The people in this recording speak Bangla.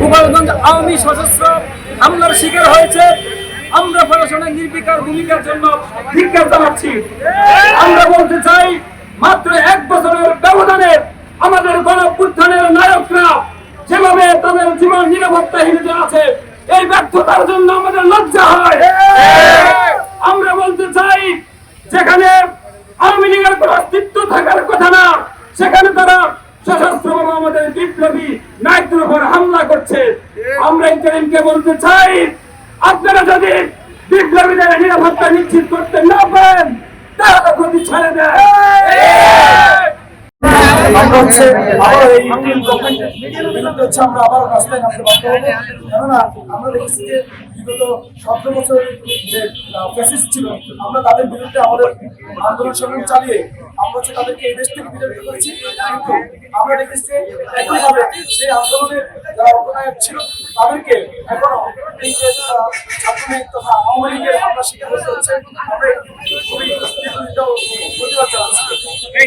গোপালগঞ্জ আওয়ামী সশস্ত্র হামলার শিকার হয়েছে। আমরা প্রশাসনের নির্বিকার ভূমিকার জন্য ধিক্কার জানাচ্ছি। আমরা বলতে চাই, মাত্র এক বছরের ব্যবধানে আমাদের গণপুত্থানের নায়করা যেভাবে তাদের জীবন নিরাপত্তাহীনতা আছে, এই ব্যর্থতার জন্য আমাদের লজ্জা হয়। আমরা বলতে চাই, যেখানে আওয়ামী লীগের কোন অস্তিত্ব থাকার কথা না, সেখানে তারা সশস্ত্র আমাদের বিপ্লবী নায়কদের হামলা আমরা ইন্টারিমকে বলতে চাই, আপনারা যদি বিপ্লবীদের নিরাপত্তা নিশ্চিত করতে না পারেন তাহলে গতি ছেড়ে দেয়। আমরা তাদের বিরুদ্ধে আমাদের আন্দোলন সংগ্রাম চালিয়ে হচ্ছে তাদেরকে এই দেশ থেকে বিতাড়িত করেছি। কিন্তু আমরা দেখেছি একইভাবে সেই আন্দোলনের যারা অপনায়ক ছিল, তাদেরকে এখনও এই যে ছাত্রলীগ তথা আওয়ামী লীগের হামলা শিকার হতে হচ্ছে। আমরা খুবই প্রতিবাদ জানাচ্ছি।